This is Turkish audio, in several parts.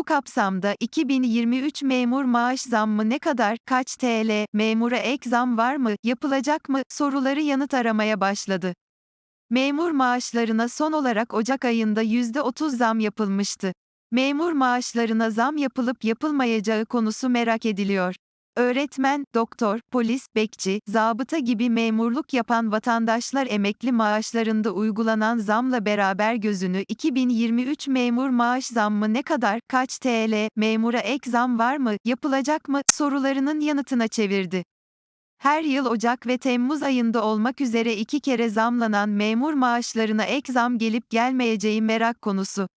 Bu kapsamda 2023 memur maaş zammı ne kadar, kaç TL, memura ek zam var mı, yapılacak mı soruları yanıt aramaya başladı. Memur maaşlarına son olarak Ocak ayında %30 zam yapılmıştı. Memur maaşlarına zam yapılıp yapılmayacağı konusu merak ediliyor. Öğretmen, doktor, polis, bekçi, zabıta gibi memurluk yapan vatandaşlar emekli maaşlarında uygulanan zamla beraber gözünü 2023 memur maaş zammı ne kadar, kaç TL, memura ek zam var mı, yapılacak mı sorularının yanıtına çevirdi. Her yıl Ocak ve Temmuz ayında olmak üzere iki kere zamlanan memur maaşlarına ek zam gelip gelmeyeceği merak konusu.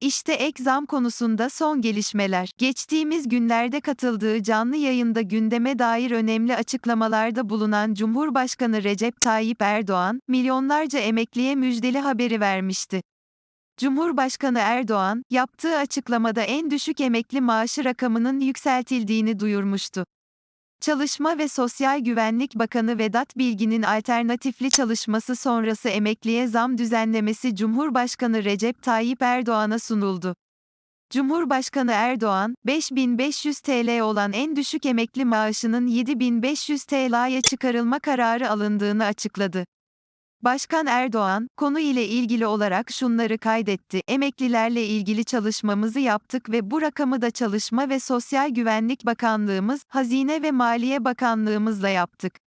İşte ek zam konusunda son gelişmeler. Geçtiğimiz günlerde katıldığı canlı yayında gündeme dair önemli açıklamalarda bulunan Cumhurbaşkanı Recep Tayyip Erdoğan, milyonlarca emekliye müjdeli haberi vermişti. Cumhurbaşkanı Erdoğan, yaptığı açıklamada en düşük emekli maaşı rakamının yükseltildiğini duyurmuştu. Çalışma ve Sosyal Güvenlik Bakanı Vedat Bilgin'in alternatifli çalışması sonrası emekliye zam düzenlemesi Cumhurbaşkanı Recep Tayyip Erdoğan'a sunuldu. Cumhurbaşkanı Erdoğan, 5500 TL olan en düşük emekli maaşının 7500 TL'ye çıkarılma kararı alındığını açıkladı. Başkan Erdoğan, konu ile ilgili olarak şunları kaydetti. Emeklilerle ilgili çalışmamızı yaptık ve bu rakamı da Çalışma ve Sosyal Güvenlik Bakanlığımız, Hazine ve Maliye Bakanlığımızla yaptık.